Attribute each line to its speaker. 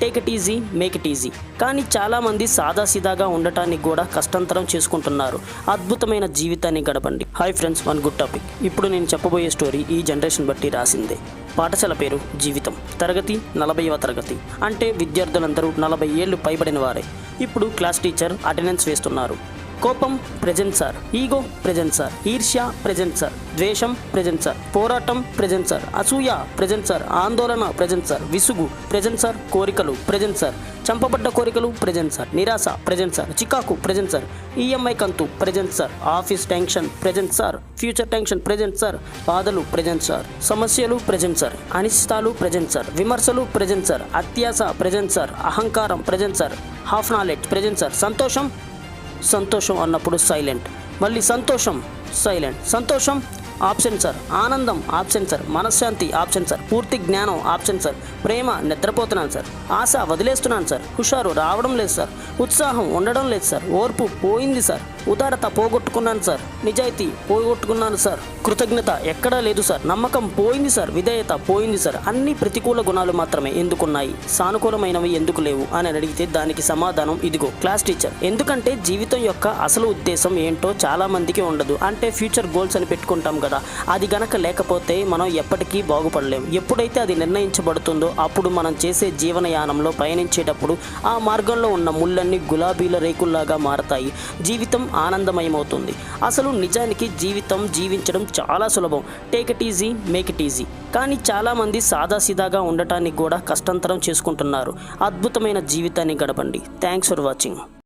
Speaker 1: Take it easy make it easy. కానీ చాలామంది సాదాసీదాగా ఉండటానికి కూడా కష్టంతరం చేసుకుంటున్నారు. అద్భుతమైన జీవితాన్ని గడపండి. Hi friends one good topic. ఇప్పుడు నేను చెప్పబోయే స్టోరీ ఈ జనరేషన్ బట్టి రాసిందే. పాఠశాల పేరు జీవితం. తరగతి నలభైవ తరగతి. అంటే విద్యార్థులందరూ నలభై ఏళ్ళు పైబడిన వారే. ఇప్పుడు క్లాస్ టీచర్ అటెండెన్స్ వేస్తున్నారు. కోపం present sir ego present sir ఈర్ష్య ప్రజెంట్ సార్ ద్వేషం ప్రజెంట్ సార్ పోరాటం ప్రజెంట్ సార్ అసూయ ప్రజెంట్ సార్ ఆందోళన ప్రజెంట్ సార్ విసుగు ప్రజెంట్ సార్ కోరికలు ప్రజెంట్ సార్ చంపబడ్డ కోరికలు ప్రజెంట్ సార్ నిరాశ ప్రజెంట్ సార్ చికాకు ప్రజెంట్ సార్ ఈఎంఐ కంతు present sir office tension present sir future tension present sir బాధలు ప్రజెంట్ సార్ సమస్యలు ప్రజెంట్ సార్ అనిశ్చితాలు ప్రజెంట్ సార్ విమర్శలు ప్రజెంట్ సార్ అత్యాస ప్రజెంట్ సార్ అహంకారం present sir half knowledge present sir సంతోషం సంతోషం అన్నప్పుడు సైలెంట్ మళ్ళీ సంతోషం సైలెంట్ సంతోషం ఆప్షన్ సార్. ఆనందం ఆప్షన్ సార్. మనశ్శాంతి ఆప్షన్ సార్. పూర్తి జ్ఞానం ఆప్షన్ సార్. ప్రేమ నిద్రపోతున్నాను సార్. ఆశ వదిలేస్తున్నాను సార్. హుషారు రావడం లేదు సార్. ఉత్సాహం ఉండడం లేదు సార్. ఓర్పు పోయింది సార్. ఉదారత పోగొట్టుకున్నాను సార్. నిజాయితీ పోగొట్టుకున్నాను సార్. కృతజ్ఞత ఎక్కడా లేదు సార్. నమ్మకం పోయింది సార్. విధేయత పోయింది సార్. అన్ని ప్రతికూల గుణాలు మాత్రమే ఎందుకున్నాయి? సానుకూలమైనవి ఎందుకు లేవు? అని అడిగితే దానికి సమాధానం ఇదిగో. Class teacher. ఎందుకంటే జీవితం యొక్క అసలు ఉద్దేశం ఏంటో చాలా మందికి ఉండదు. అంటే ఫ్యూచర్ గోల్స్ అని పెట్టుకుంటాం కదా. అది గనక లేకపోతే మనం ఎప్పటికీ బాగుపడలేం. ఎప్పుడైతే అది నిర్ణయించబడుతుందో అప్పుడు మనం చేసే జీవనయానంలో పయనించేటప్పుడు ఆ మార్గంలో ఉన్న ముళ్ళన్నీ గులాబీల రేకుల్లాగా మారతాయి. జీవితం ఆనందమయమవుతుంది. అసలు నిజానికి జీవితం జీవించడం చాలా సులభం. Take it easy make it easy. కానీ చాలామంది సాదాసీదాగా ఉండటానికి కూడా కష్టంతరం చేసుకుంటున్నారు. అద్భుతమైన జీవితాన్ని గడపండి. Thanks for watching.